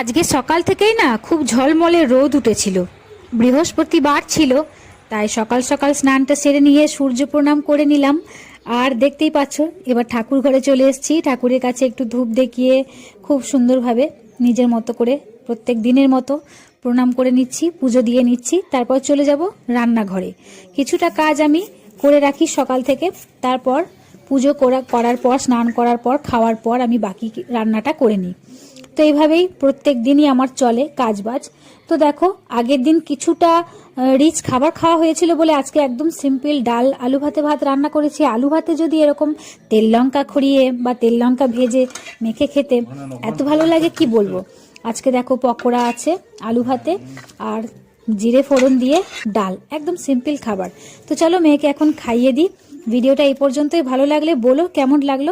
আজকে সকাল থেকেই না খুব ঝলমলে রোদ উঠেছিল। বৃহস্পতিবার ছিল, তাই সকাল সকাল স্নানটা সেরে নিয়ে সূর্য প্রণাম করে নিলাম। আর দেখতেই পাচ্ছ, এবার ঠাকুর ঘরে চলে এসেছি। ঠাকুরের কাছে একটু ধূপ দেখিয়ে খুব সুন্দরভাবে নিজের মতো করে প্রত্যেক দিনের মতো প্রণাম করে নিচ্ছি, পুজো দিয়ে নিচ্ছি। তারপর চলে যাব রান্নাঘরে। কিছুটা কাজ আমি করে রাখি সকাল থেকে। তারপর পুজো করা করার পর, স্নান করার পর, খাওয়ার পর আমি বাকি রান্নাটা করে নিই। তো এইভাবেই প্রত্যেক দিনই আমার চলে কাজবাজ। তো দেখো, আগের দিন কিছুটা রিচ খাবার খাওয়া হয়েছিল বলে আজকে একদম সিম্পল ডাল, আলু ভাতে ভাত রান্না করেছি। আলু ভাতে যদি এরকম তেল লঙ্কা খড়িয়ে বা তেল লঙ্কা ভেজে মেখে খেতে, এত ভালো লাগে কি বলব? আজকে দেখো পকোড়া আছে, আলু ভাতে আর জিরে ফোড়ন দিয়ে ডাল, একদম সিম্পল খাবার। তো চলো মেয়েকে এখন খাইয়ে দিই। ভিডিওটা এই পর্যন্তই। ভালো লাগলে বলো, কেমন লাগল?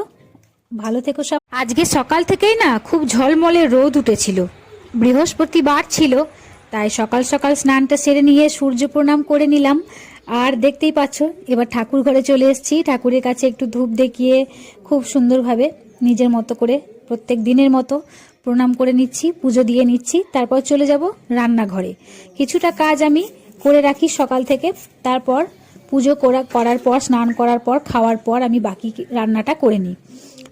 ভালো থেকো সব। আজকে সকাল থেকেই না খুব ঝলমলে রোদ উঠেছিল। বৃহস্পতিবার ছিল, তাই সকাল সকাল স্নানটা সেরে নিয়ে সূর্য প্রণাম করে নিলাম। আর দেখতেই পাচ্ছ, এবার ঠাকুর ঘরে চলে এসেছি। ঠাকুরের কাছে একটু ধূপ দেখিয়ে খুব সুন্দরভাবে নিজের মতো করে প্রত্যেক দিনের মতো প্রণাম করে নিচ্ছি, পুজো দিয়ে নিচ্ছি। তারপর চলে যাব রান্নাঘরে। কিছুটা কাজ আমি করে রাখি সকাল থেকে। তারপর পুজো করা করার পর, স্নান করার পর, খাওয়ার পর আমি বাকি রান্নাটা করে নিই।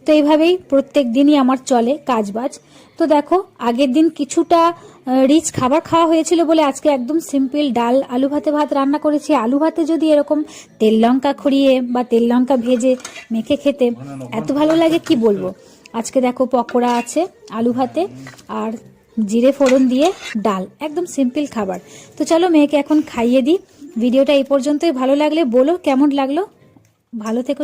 তো এইভাবেই প্রত্যেক দিনই আমার চলে কাজবাজ। তো দেখো, আগের দিন কিছুটা রিচ খাবার খাওয়া হয়েছিল বলে আজকে একদম সিম্পল ডাল, আলু ভাতে ভাত রান্না করেছি। আলু ভাতে যদি এরকম তেল লঙ্কা খড়িয়ে বা তেল লঙ্কা ভেজে মেখে খেতে এত ভালো লাগে, কি বলব? আজকে দেখো পকোড়া আছে, আলু ভাতে আর জিরে ফোড়ন দিয়ে ডাল, একদম সিম্পল খাবার। তো চলো মেয়েকে এখন খাইয়ে দিই। ভিডিওটা এই পর্যন্তই। ভালো লাগলে বলো, কেমন লাগল? ভালো থেকো